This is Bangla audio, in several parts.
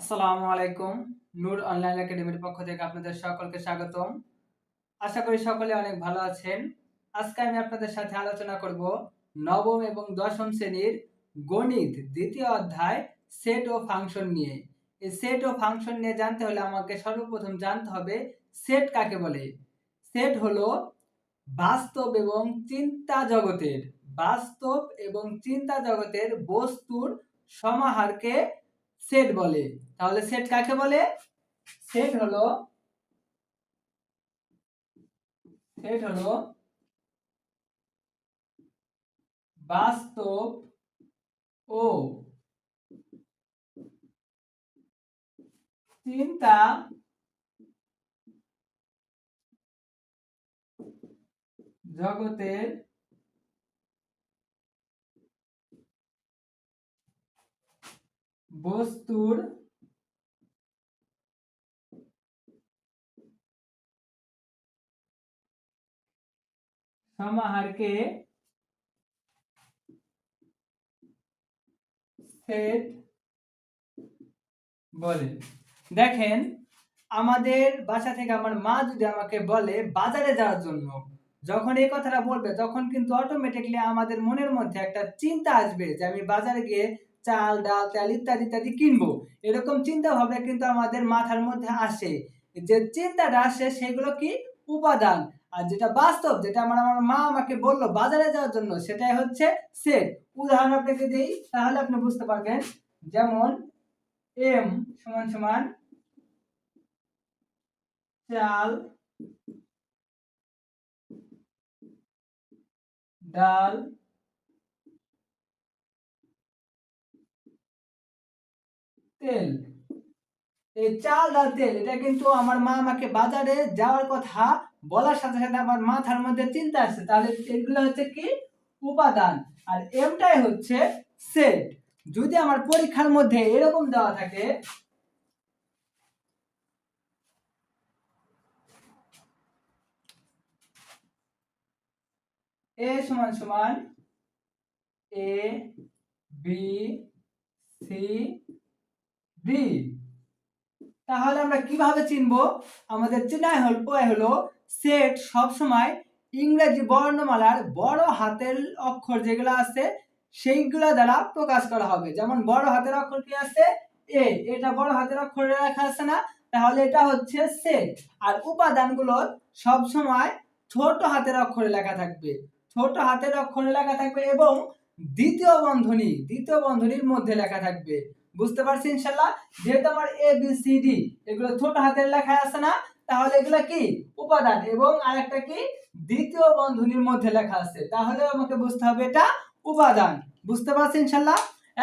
আসসালামু আলাইকুম, নূর অনলাইন একাডেমির পক্ষ থেকে আপনাদের সকলকে স্বাগতম। আশা করি সকলে অনেক ভালো আছেন। আজকে আমি আপনাদের সাথে আলোচনা করব নবম এবং দশম শ্রেণির গণিত দ্বিতীয় অধ্যায় সেট ও ফাংশন নিয়ে। এই সেট ও ফাংশন নিয়ে জানতে হলে আমাকে সর্বপ্রথম জানতে হবে সেট কাকে বলে? সেট হলো বাস্তব এবং চিন্তা জগতের, বাস্তব এবং চিন্তা জগতের বস্তুর সমাহারকে সেট বলে। তাহলে সেট কাকে বলে? সেট হলো সেট হলো বাস্তব ও চিন্তা জগতের বস্তুর সমাহারকে সেট বলে। দেখেন, আমাদের বাসা থেকে আমার মা যদি আমাকে বলে বাজারে যাওয়ার জন্য, যখন এই কথাটা বলবে, তখন কিন্তু অটোমেটিকলি আমাদের মনের মধ্যে একটা চিন্তা আসবে যে আমি বাজারে গিয়ে চাল, ডাল, তেল ইত্যাদি ইত্যাদি কিনবো। এরকম চিন্তা ভাবনা কিন্তু আমাদের মাথার মধ্যে আসে। যে চিন্তাটা আসে, সেগুলো কি? উপাদান। আর যেটা বাস্তব, যেটা আমার আমার মা আমাকে বলল বাজারে যাওয়ার জন্য, সেটাই হচ্ছে সেট উদাহরণ আপনাকে দিই, তাহলে আপনি বুঝতে পারবেন, যেমন এম সমান সমান চাল, ডাল, তেল। এই চাল ডাল তেল, এটা কিন্তু আমার মা আমাকে বাজারে যাওয়ার কথা বলার সাথে সাথে আমার মাথার মধ্যে চিন্তা আসছে। তাহলে এগুলো হচ্ছে কি? উপাদান। আর এমটাই হচ্ছে সেট। যদি আমার পরীক্ষার মধ্যে এরকম দেওয়া থাকে, এ সমান সমান এ, বি, সি, ডি। তাহলে আমরা কীভাবে চিনবো? আমাদের চেনাই হল উপায় হলো সেট সবসময় ইংরেজি বর্ণমালার বড় হাতের অক্ষর যেগুলো আছে, সেইগুলো দ্বারা প্রকাশ করা হবে। যেমন বড় হাতের অক্ষর কি আছে? এ এটা বড় হাতের অক্ষরে লেখা আছে না? তাহলে এটা হচ্ছে সেট আর উপাদানগুলো সব সময় ছোট হাতের অক্ষরে লেখা থাকবে। ছোট হাতের অক্ষরে লেখা থাকবে এবং দ্বিতীয় বন্ধনী, দ্বিতীয় বন্ধনীর মধ্যে লেখা থাকবে। বুঝতে পারছি ইনশাল্লাহ যেহেতু আমার এ বি সি ডি এগুলো ছোট হাতের লেখা আছে না, তাহলে এগুলো কি? উপাদান এবং আরেকটা কি? দ্বিতীয় বন্ধনীর মধ্যে লেখা আছে। তাহলে আমাকে বুঝতে হবে এটা উপাদান। বুঝতে পারছি ইনশাল্লাহ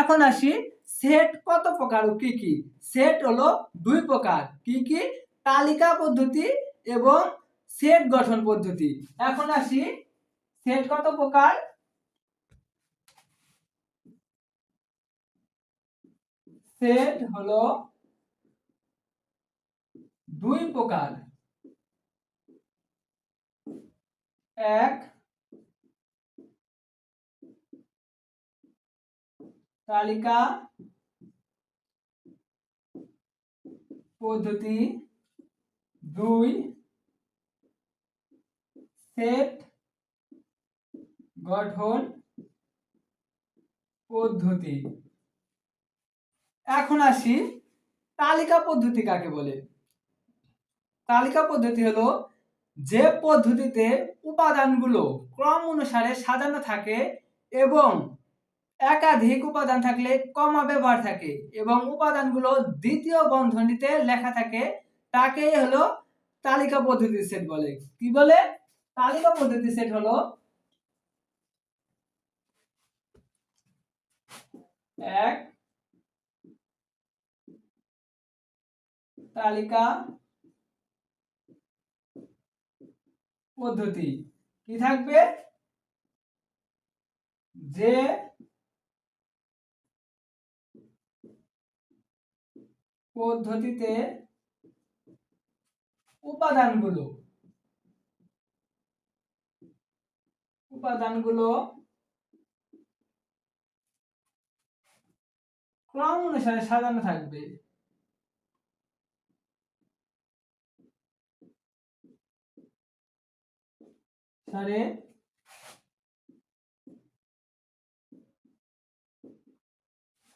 এখন আসি। সেট কত প্রকার ও কি কি? সেট হলো দুই প্রকার। কি কি? তালিকা পদ্ধতি এবং সেট গঠন পদ্ধতি। এখন আসি। সেট কত প্রকার? সেট হলো দুই প্রকার। এক তালিকা পদ্ধতি। দুই সেট গঠন পদ্ধতি। এখন আসি তালিকা পদ্ধতি কাকে বলে? তালিকা পদ্ধতি হলো যে পদ্ধতিতে উপাদানগুলো ক্রম অনুসারে সাজানো থাকে এবং একাধিক উপাদান থাকলে কমা ব্যবহার থাকে এবং উপাদানগুলো দ্বিতীয় বন্ধনীতে লেখা থাকে তাকে হলো তালিকা পদ্ধতি সেট বলে। কি বলে? তালিকা পদ্ধতি সেট হলো এক তালিকা পদ্ধতি কি থাকবে? যে পদ্ধতিতে উপাদানগুলো উপাদানগুলো ক্রম অনুসারে সাজানো থাকবে। সারে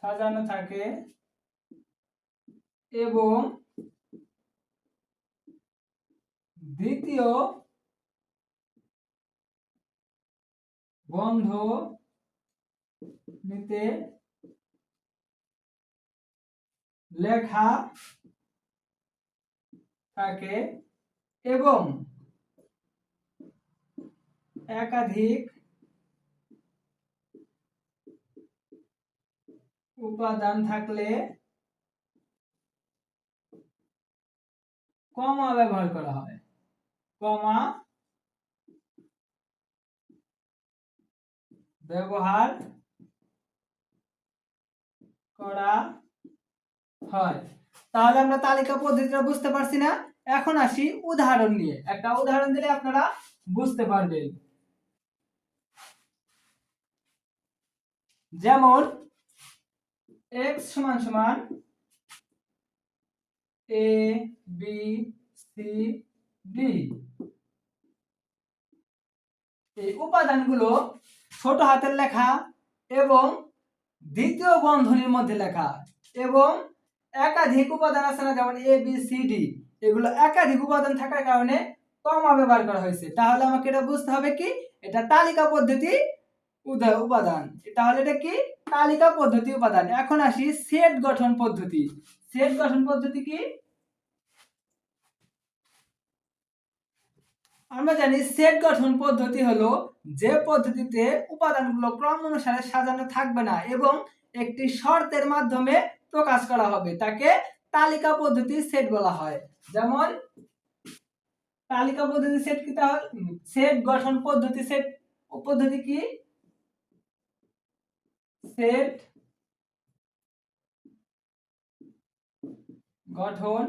সাজানো থাকে এবং দ্বিতীয় বন্ধ নিতে লেখা থাকে এবং একাধিক উপাদান থাকলে কমা ব্যবহার করা হয়। কমা ব্যবহার করা হয়। তাহলে আমরা তালিকা পদ্ধতিটা বুঝতে পারছি না। এখন আসি উদাহরণ নিয়ে। একটা উদাহরণ দিলে আপনারা বুঝতে পারবেন। যেমন x সমান সমান a, b, c, d এই উপাদানগুলো ছোট হাতের লেখা এবং দ্বিতীয় বন্ধনীর মধ্যে লেখা এবং একাধিক উপাদান আছে না, যেমন এ বি সি ডি এগুলো একাধিক উপাদান থাকার কারণে কমা ব্যবহার করা হয়েছে। তাহলে আমাকে এটা বুঝতে হবে কি? এটা তালিকা পদ্ধতি উদা- উপাদান। তাহলে এটা কি? তালিকা পদ্ধতি উপাদান। এখন আসি সেট গঠন পদ্ধতি। সেট গঠন পদ্ধতি কি? আমরা জানি সেট গঠন পদ্ধতি হলো যে পদ্ধতিতে উপাদানগুলো ক্রম অনুসারে সাজানো থাকবে না এবং একটি শর্তের মাধ্যমে প্রকাশ করা হবে। তাকে তালিকা পদ্ধতি সেট বলা হয়। যেমন, তালিকা পদ্ধতি সেট কি তাহলে? সেট গঠন পদ্ধতি সেট পদ্ধতি কি? সেট গঠন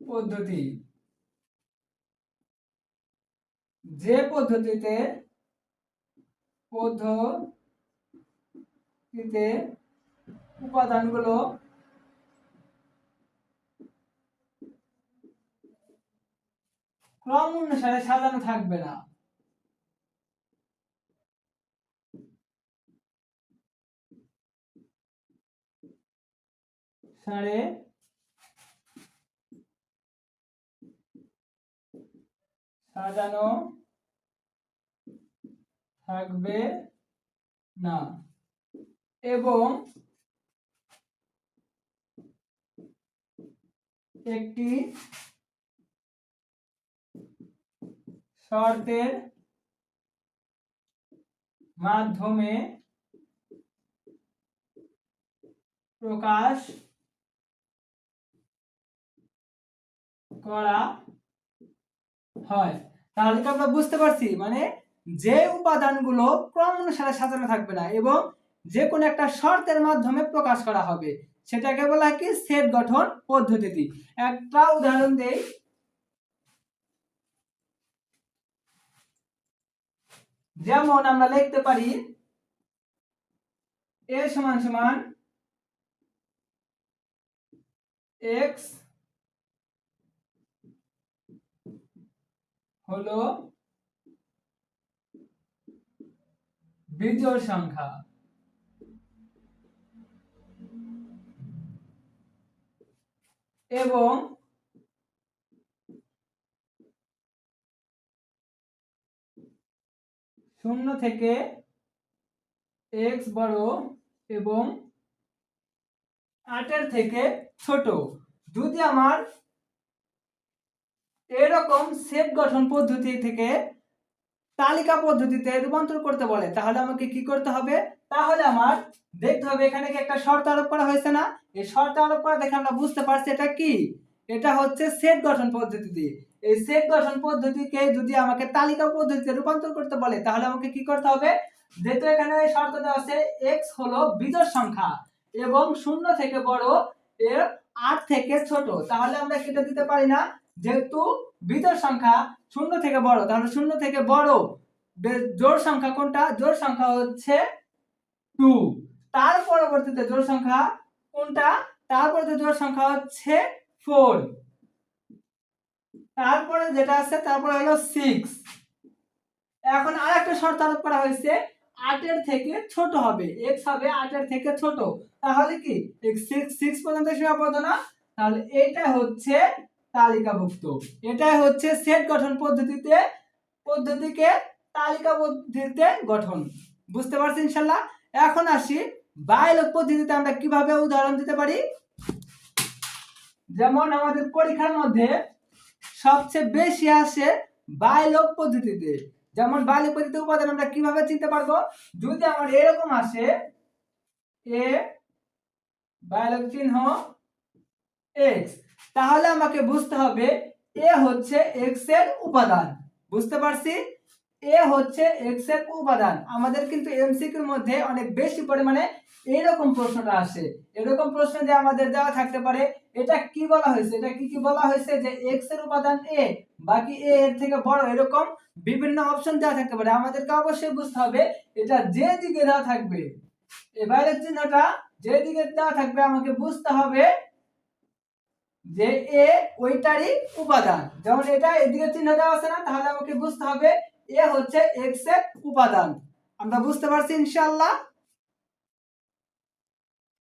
পদ্ধতি। যে পদ্ধতিতে পদ্ধতিতে উপাদানগুলো ক্রম অনুসারে সাজানো থাকবে না। সারে সাজানো থাকবে না। এবং একটি শর্তের মাধ্যমে প্রকাশ করা হয়। তাহলে কি আমরা বুঝতে পারছি? মানে যে উপাদানগুলো ক্রম অনুসারে সাজানো থাকবে না এবং যে কোনো একটা শর্তের মাধ্যমে প্রকাশ করা হবে। সেটাকে বলা কি? সেট গঠন একটা উদাহরণ দেই। যেমন আমরা লিখতে পারি এ সমান সমান এক্স হলো বিজোড় সংখ্যা। এবং শূন্য থেকে এক্স বড় এবং আটের থেকে ছোট। যদি আমার এরকম সেট গঠন পদ্ধতি থেকে তালিকা পদ্ধতিতে রূপান্তর করতে বলে, তাহলে আমাকে কি করতে হবে? তাহলে আমার দেখতে হবে এখানে কি একটা শর্ত আরোপ করা হয়েছে না? এই শর্ত আরোপ করা দেখে আমরা বুঝতে পারছি এটা কি? এটা হচ্ছে সেট গঠন পদ্ধতি এই সেট গঠন পদ্ধতিকে যদি আমাকে তালিকা পদ্ধতিতে রূপান্তর করতে বলে, তাহলে আমাকে কি করতে হবে? যেহেতু এখানে শর্ত দেওয়া আছে এক্স হলো বিজোড় সংখ্যা এবং শূন্য থেকে বড় এর আট থেকে ছোট। তাহলে আমরা সেটা দিতে পারি না। যেহেতু বিজোড় সংখ্যা শূন্য থেকে বড়, তাহলে শূন্য থেকে বড় জোড় সংখ্যা কোনটা? জোড় সংখ্যা হচ্ছে টু। তার পরবর্তীতে জোড় সংখ্যা কোনটা? তার পরবর্তীতে জোড় সংখ্যা হচ্ছে ফোর। তারপরে যেটা আছে, তারপরে হলো সিক্স এখন আর একটা শর্ত আরোপ করা হয়েছে, আটের থেকে ছোট হবে। এক্স হবে আটের থেকে ছোট। তাহলে কি? সিক্স সিক্স পর্যন্ত সীমাবদ্ধ না? তাহলে এটা হচ্ছে তালিকাভুক্ত। এটাই হচ্ছে সেট গঠন পদ্ধতিতে, পদ্ধতিকে তালিকা পদ্ধতিতে গঠন। বুঝতে পারছি ইনশাল্লাহ? এখন আসি বায়োলগ পদ্ধতিতে আমরা কীভাবে উদাহরণ দিতে পারি? যেমন আমাদের পরীক্ষার মধ্যে সবচেয়ে বেশি আসে বায়োলগ পদ্ধতিতে। যেমন বায়োলগ পদ্ধতিতে উপাদান আমরা কীভাবে চিনতে পারব? যদি আমার এরকম আসে এ বায়োলগ চিহ্ন এক্স তাহলে আমাকে বুঝতে হবে এ হচ্ছে এক্সের উপাদান। বুঝতে পারছি? এ হচ্ছে এক্সের উপাদান। আমাদের কিন্তু এমসিকিউর মধ্যে অনেক বেশি পরিমাণে এরকম প্রশ্নটা আসে। এরকম প্রশ্ন যে আমাদের দেওয়া থাকতে পারে, এটা কি বলা হয়েছে? এটা কি কি বলা হয়েছে যে এক্সের উপাদান এ বাকি এ এর থেকে বড় এরকম বিভিন্ন অপশন দেওয়া থাকতে পারে। আমাদেরকে অবশ্যই বুঝতে হবে, এটা যে দিকে দেওয়া থাকবে। এবারে চিহ্নটা যে দিকে দেওয়া থাকবে, আমাকে বুঝতে হবে যে এ ওইটারই উপাদান। যেমন এটা এদিকে চিহ্ন দেওয়া আছে না, তাহলে আমাকে বুঝতে হবে, এ হচ্ছে এক্সের উপাদান। আমরা বুঝতে পারছি ইনশাআল্লাহ?